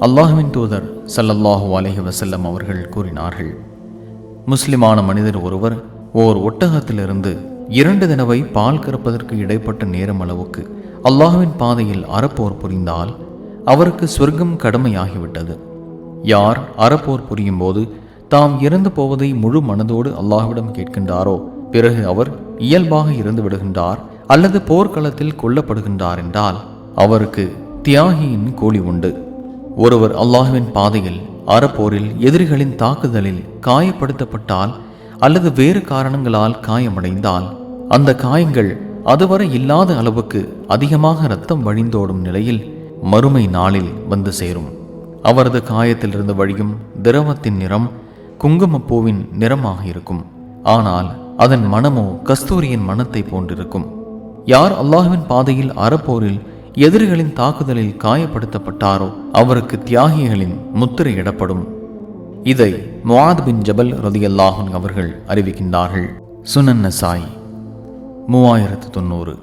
அல்லாஹுவின் தூதர் சல்லல்லாஹு அலஹி வசல்லம் அவர்கள் கூறினார்கள் முஸ்லிமான மனிதர் ஒருவர் ஓர் ஒட்டகத்திலிருந்து இரண்டு தினவை பால் கறப்பதற்கு இடைப்பட்ட நேரம் அளவுக்கு அல்லாஹுவின் பாதையில் அறப்போர் புரிந்தால் அவருக்கு சொர்க்கம் கடமையாகிவிட்டது. யார் அறப்போர் புரியும் போது தாம் இறந்து போவதை முழு மனதோடு அல்லாஹ்விடம் கேட்கின்றாரோ பிறகு அவர் இயல்பாக இறந்து விடுகின்றார் அல்லது போர்க்களத்தில் கொல்லப்படுகின்றார் என்றால் அவருக்கு தியாகியின் கூலி உண்டு. ஒருவர் அல்லாஹுவின் பாதையில் அறப்போரில் எதிரிகளின் தாக்குதலில் காயப்படுத்தப்பட்டால் அல்லது வேறு காரணங்களால் காயமடைந்தால் அந்த காயங்கள் அதுவரை இல்லாத அளவுக்கு அதிகமாக இரத்தம் வழிந்தோடும் நிலையில் மறுமை நாளில் வந்து சேரும். அவரது காயத்திலிருந்து வழியும் திரவத்தின் நிறம் குங்குமப்பூவின் நிறமாக இருக்கும். ஆனால் அதன் மனமோ கஸ்தூரியின் மனத்தை போன்றிருக்கும். யார் அல்லாஹுவின் பாதையில் அறப்போரில் எதிரிகளின் தாக்குதலில் காயப்படுத்தப்பட்டாரோ அவருக்கு தியாகிகளின் முத்திரையிடப்படும். இதை முவாத் பின் ஜபல் ரதியல்லாஹன் அவர்கள் அறிவிக்கின்றார்கள். சுனன்ன சாய் மூவாயிரத்து தொண்ணூறு.